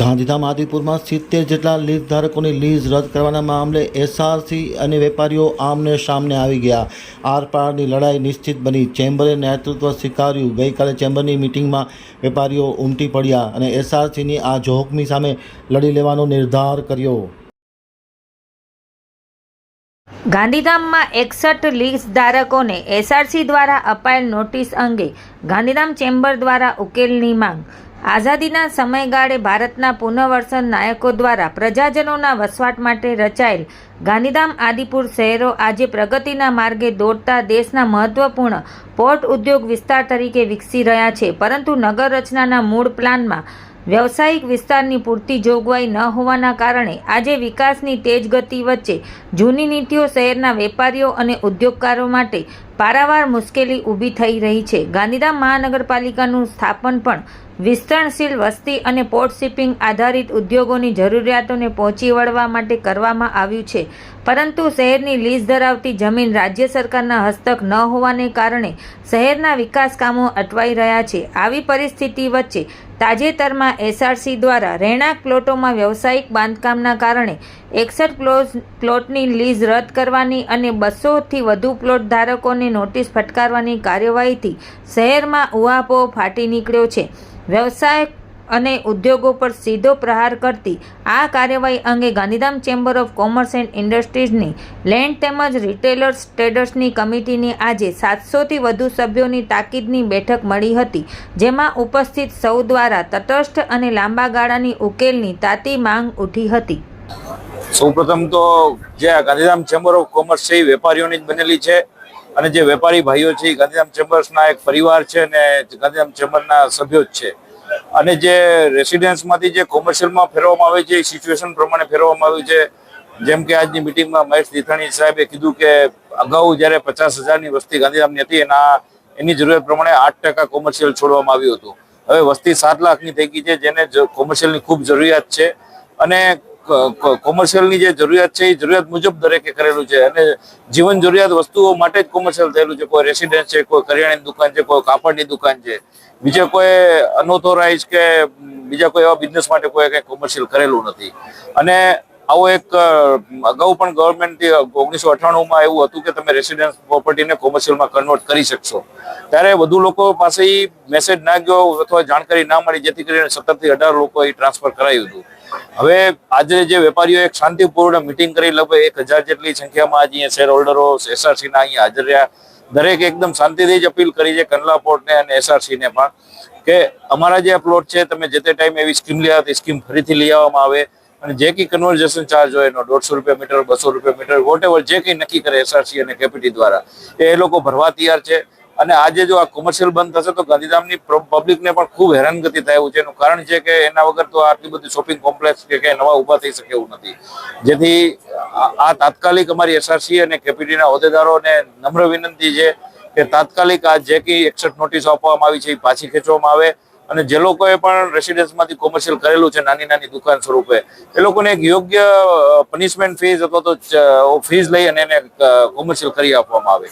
ગાંધીધામ આદિપુરમાં સિત્તેર જેટલા lease ધારકોની lease રદ કરવાના મામલે એસઆરસી અને વેપારીઓ આમને સામને આવી ગયા. આરપારની લડાઈ નિશ્ચિત બની. ચેમ્બરે નેતૃત્વ સ્વીકાર્યું. ગઈકાલે ચેમ્બરની મિટિંગમાં વેપારીઓ ઉમટી પડ્યા અને એસઆરસીની આ જોખમી સામે લડી લેવાનો નિર્ધાર કર્યો. ગાંધીધામમાં એકસઠ લીઝ ધારકોને એસઆરસી દ્વારા અપાયેલ નોટિસ અંગે ગાંધીધામ ચેમ્બર દ્વારા ઉકેલની માંગ. આઝાદીના સમયગાળે ભારતના પુનઃવર્સન નાયકો દ્વારા પ્રજાજનોના વસવાટ માટે રચાયેલ ગાંધીધામ આદિપુર શહેરો આજે પ્રગતિના માર્ગે દોડતા દેશના મહત્વપૂર્ણ પોર્ટ ઉદ્યોગ વિસ્તાર તરીકે વિકસી રહ્યા છે. પરંતુ નગર રચનાના મૂળ પ્લાનમાં વ્યવસાયિક વિસ્તારની પૂરતી જોગવાઈ ન હોવાના કારણે આજે વિકાસની તેજ ગતિ વચ્ચે જૂની નીતિઓ શહેરના વેપારીઓ અને ઉદ્યોગકારો માટે પારાવાર મુશ્કેલી ઊભી થઈ રહી છે. ગાંધીધામ મહાનગરપાલિકાનું સ્થાપન પણ વિસ્તરણશીલ વસ્તી અને પોર્ટ શિપિંગ આધારિત ઉદ્યોગોની જરૂરિયાતોને પહોંચી વળવા માટે કરવામાં આવ્યું છે. પરંતુ શહેરની લીઝ ધરાવતી જમીન રાજ્ય સરકારના હસ્તક ન હોવાને કારણે શહેરના વિકાસ કામો અટવાઈ રહ્યા છે. આવી પરિસ્થિતિ વચ્ચે તાજેતરમાં એસઆરસી દ્વારા રહેણાંક પ્લોટોમાં વ્યવસાયિક બાંધકામના કારણે એકસઠ પ્લોટ પ્લોટની લીઝ રદ કરવાની અને બસોથી વધુ પ્લોટ ધારકોને નોટિસ ફટકારવાની કાર્યવાહીથી શહેરમાં ઉહાપોહ ફાટી નીકળ્યો છે. વ્યવસાય અને ઉદ્યોગો પર સીધો પ્રહાર કરતી આ કાર્યવાહી અંગે Gandhidham chamber of commerce and ઇન્ડસ્ટ્રીઝની land તેમજ રિટેલર્સ ટ્રેડર્સની કમિટીની આજે સાતસોથી વધુ સભ્યોની તાકીદની બેઠક મળી હતી, જેમાં ઉપસ્થિત સૌ દ્વારા તટસ્થ અને લાંબા ગાળાની ઉકેલની તાતી માંગ ઉઠી હતી. સૌપ્રથમ તો જે ગાંધીધામ ચેમ્બર ઓફ કોમર્સ છે વેપારીઓની જ બનેલી છે. અને જે વેપારી ભાઈઓ છે, એ ગાંધીધામ ચેમ્બર્સના એક પરિવાર છે અને ગાંધીધામ ચેમ્બરના સભ્યો જ છે. અને જે રેસિડેન્સમાંથી જે કોમર્શિયલમાં ફેરવવામાં આવે છે, એ સિચ્યુએશન પ્રમાણે ફેરવવામાં આવ્યું છે. જેમ કે આજની મિટિંગમાં મહેશ દીથાણી સાહેબે કીધું કે અગાઉ જ્યારે પચાસ હજારની વસ્તી ગાંધીધામની હતી, એના એની જરૂરિયાત પ્રમાણે આઠ ટકા કોમર્શિયલ છોડવામાં આવ્યું હતું. હવે વસ્તી સાત લાખની થઈ ગઈ છે, જેને કોમર્શિયલની ખૂબ જરૂરિયાત છે. અને કોમર્શિયલની જે જરૂરિયાત છે, એ જરૂરિયાત મુજબ દરેકે કરેલું છે. અને જીવન જરૂરિયાત વસ્તુઓ માટે જ કોમર્શિયલ થયેલું છે. કોઈ રેસિડેન્સ છે, કોઈ કરિયાણાની દુકાન છે, કોઈ કાપડની દુકાન છે. બીજે કોઈ અનઓથોરાઇઝ કે, બીજા કોઈ એવા બિઝનેસ માટે કોઈ કંઈ કોમર્શિયલ કરેલું નથી. અને આવો એક અગાઉ પણ ગવર્મેન્ટથી ઓગણીસો અઠ્ઠાણુંમાં એવું હતું કે તમે રેસિડેન્સ પ્રોપર્ટીને કોમર્શિયલમાં કન્વર્ટ કરી શકશો. ત્યારે વધુ લોકો પાસે મેસેજ ના ગયો અથવા જાણકારી ના મળી, જેથી કરીને સત્તરથી અઢાર લોકો એ ટ્રાન્સફર કરાયું હતું. હવે આજે જે વેપારીઓ એક શાંતિપૂર્ણ મિટિંગ કરી, લગભગ એક હજાર જેટલી સંખ્યામાં આજે અહીંયા શેર હોલ્ડરો એસઆરસીના અહીંયા હાજર રહ્યા. દરેક એકદમ શાંતિથી જ અપીલ કરી છે કંડલા પોર્ટને અને એસઆરસીને પણ, કે અમારા જે પ્લોટ છે, તમે જે તે ટાઈમ એવી સ્કીમ લઈ આવતી સ્કીમ ફરીથી લઈ આવવામાં આવે. અને જે કંઈ કન્વર્ઝેશન ચાર્જ હોય એનો દોઢસો રૂપિયા મીટર બસો રૂપિયા મીટર વોટ જે કંઈ નક્કી કરે એસઆરસી અને કેપીટી દ્વારા, એ લોકો ભરવા તૈયાર છે. અને આજે જો આ કોમર્શિયલ બંધ થશે તો ગાંધીધામની પબ્લિકને પણ ખૂબ હેરાનગતિ થાય છે. એનું કારણ છે કે એના વગર તો આટલી બધી શોપિંગ કોમ્પ્લેક્સ કે કંઈ નવા ઊભા થઈ શકે એવું નથી. જેથી આ તાત્કાલિક અમારી એસઆરસી અને કેપીટીના હોદ્દેદારોને નમ્ર વિનંતી છે કે તાત્કાલિક આ જે કંઈ એકસઠ નોટિસ આપવામાં આવી છે એ પાછી ખેંચવામાં આવે. અને જે લોકોએ પણ રેસિડેન્સમાંથી કોમર્શિયલ કરેલું છે, નાની નાની દુકાન સ્વરૂપે, એ લોકોને એક યોગ્ય પનિશમેન્ટ ફીઝ અથવા તો ફીઝ લઈ અને એને કોમર્શિયલ કરી આપવામાં આવે.